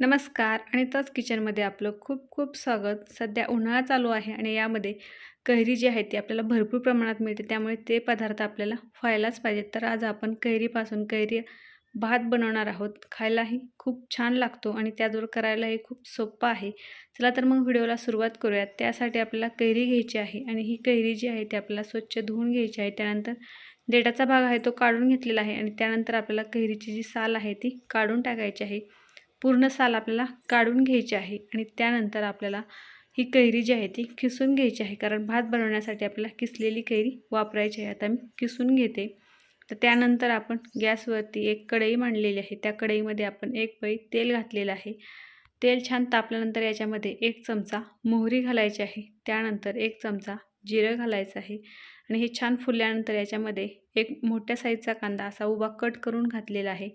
नमस्कार आणि तच किचनमध्ये आपलं खूप खूप स्वागत. सध्या उन्हाळा चालू आहे आणि यामध्ये कैरी जी आहे ती आपल्याला भरपूर प्रमाणात मिळते. त्यामुळे ते पदार्थ आपल्याला व्हायलाच पाहिजेत. तर आज आपण कैरीपासून कैरी भात बनवणार आहोत. खायलाही खूप छान लागतो आणि त्याचबरोबर करायलाही खूप सोपं आहे. चला तर मग व्हिडिओला सुरुवात करूयात. त्यासाठी आपल्याला कैरी घ्यायची आहे आणि ही कैरी जी आहे ती आपल्याला स्वच्छ धुवून घ्यायची आहे. त्यानंतर देठाचा भाग आहे तो काढून घेतलेला आहे आणि त्यानंतर आपल्याला कैरीची जी साल आहे ती काढून टाकायची आहे. पूर्ण साल आपल्याला काढून घ्यायची आहे आणि त्यानंतर आपल्याला ही कैरी जी आहे ती किसून घ्यायची आहे. कारण भात बनवण्यासाठी आपल्याला किसलेली कैरी वापरायची आहे. आता मी किसून घेते. तर त्यानंतर आपण गॅसवरती एक कढई मांडलेली आहे. त्या कढईमध्ये आपण एक पळी तेल घातलेलं आहे. तेल छान तापल्यानंतर याच्यामध्ये एक चमचा मोहरी घालायची आहे. त्यानंतर एक चमचा जिरं घालायचं आहे. आणि हे छान फुलल्यानंतर याच्यामध्ये एक मोठ्या साईजचा कांदा असा उभा कट करून घातलेला आहे.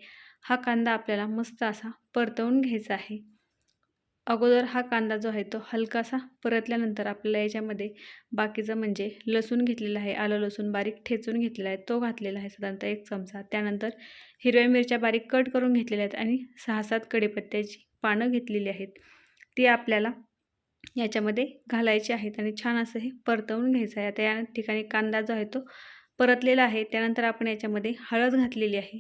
हा कांदा आपल्याला मस्त असा परतवून घ्यायचा आहे. अगोदर हा कांदा जो आहे तो हलकासा परतल्यानंतर आपल्याला याच्यामध्ये बाकीचं म्हणजे लसूण घेतलेला आहे. आलं लसूण बारीक ठेचून घेतलेला आहे. तो घातलेला आहे साधारणतः एक चमचा. त्यानंतर हिरव्या मिरच्या बारीक कट करून घेतलेल्या आहेत आणि सहा सात कडेपत्त्याची पानं घेतलेली आहेत. ती आपल्याला याच्यामध्ये घालायचे आहेत आणि छान असं हे परतवून घ्यायचं आहे. आता या ठिकाणी कांदा जो आहे तो परतलेला आहे. त्यानंतर आपण याच्यामध्ये हळद घातलेली आहे.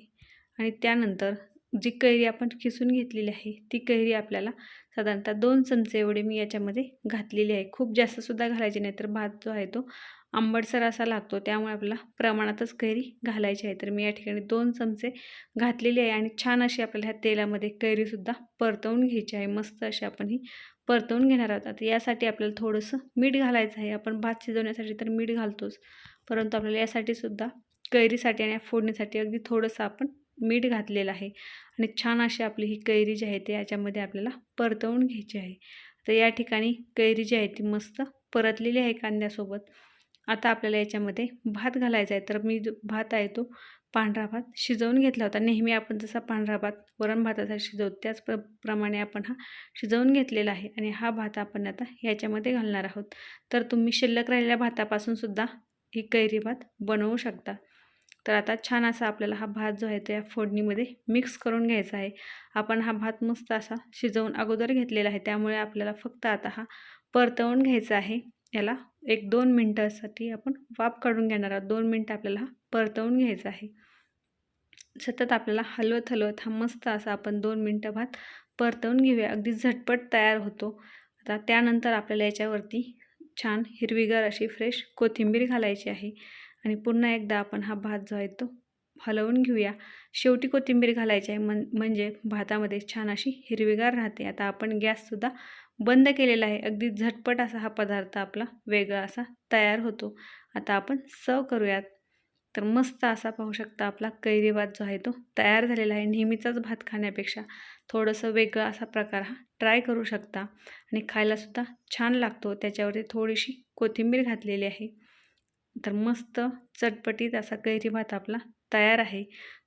आणि त्यानंतर जी कैरी आपण खिसून घेतलेली आहे ती कैरी आपल्याला साधारणतः दोन चमचे एवढे मी याच्यामध्ये घातलेली आहे. खूप जास्तसुद्धा घालायची नाही तर भात जो आहे तो आंबटसर असा लागतो त्यामुळे आपल्याला प्रमाणातच कैरी घालायची आहे. तर मी या ठिकाणी दोन चमचे घातलेली आहे आणि छान अशी आपल्याला ह्या तेलामध्ये कैरीसुद्धा परतवून घ्यायची आहे. मस्त अशी आपण ही परतवून घेणार आहोत. आता यासाठी आपल्याला थोडंसं मीठ घालायचं आहे. आपण भात शिजवण्यासाठी तर मीठ घालतोच परंतु आपल्याला यासाठी सुद्धा कैरीसाठी आणि फोडणीसाठी अगदी थोडंसं आपण मीठ घातलेलं आहे आणि छान अशी आपली ही कैरी जी आहे ती याच्यामध्ये आपल्याला परतवून घ्यायची आहे. तर या ठिकाणी कैरी जी आहे ती मस्त परतलेली आहे कांद्यासोबत. आता आपल्याला याच्यामध्ये भात घालायचा आहे. तर मी जो भात आहे तो पांढरा भात शिजवून घेतला होता. नेहमी आपण जसा पांढरा भात वरण भाताचा शिजवतो त्याच प्र प्रमाणे आपण हा शिजवून घेतलेला आहे आणि हा भात आपण आता याच्यामध्ये घालणार आहोत. तर तुम्ही शिल्लक राहिलेल्या भातापासून सुद्धा ही कैरी भात बनवू शकता. तर आता छान असा आपल्याला हा भात जो आहे तो या फोडणीमध्ये मिक्स करून घ्यायचा आहे. आपण हा भात मस्त असा शिजवून अगोदर घेतलेला आहे. त्यामुळे आपल्याला फक्त आता हा परतवून घ्यायचा आहे. याला एक दोन मिनटासाठी आपण वाफ काढून घेणार आहोत. दोन मिनटं आपल्याला हा परतवून घ्यायचा आहे. सतत आपल्याला हलवत हलवत हा मस्त असा आपण दोन मिनटं भात परतवून घेऊया. अगदी झटपट तयार होतो. आता त्यानंतर आपल्याला याच्यावरती छान हिरवीगार अशी फ्रेश कोथिंबीर घालायची आहे. आणि पुन्हा एकदा आपण हा भात जो आहे तो हलवून घेऊया. शेवटी कोथिंबीर घालायची आहे मन म्हणजे भातामध्ये छान अशी हिरवीगार राहते. आता आपण गॅससुद्धा बंद केलेला आहे. अगदी झटपट असा हा पदार्थ आपला वेगळा असा तयार होतो. आता आपण सर्व करूयात. तर मस्त असा पाहू शकता आपला कैरी भात जो आहे तो तयार झालेला आहे नेहमीचाच भात खाण्यापेक्षा. थोडंसं वेगळा असा प्रकार हा. ट्राय करू शकता आणि खायलासुद्धा छान लागतो. त्याच्यावरती थोडीशी कोथिंबीर घातलेली आहे. तर मस्त चटपटीत असा कैरी भात आपला तयार आहे.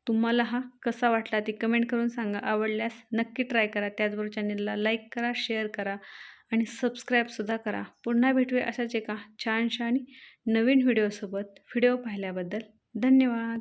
तुम्हाला हा कसा वाटला ते कमेंट करून सांगा. आवडल्यास नक्की ट्राय करा. त्याचबरोबर चॅनलला लाईक करा शेअर करा आणि सबस्क्राईबसुद्धा करा. पुन्हा भेटूया अशाच एका छानशा आणि नवीन व्हिडिओसोबत व्हिडिओ पाहिल्याबद्दल धन्यवाद.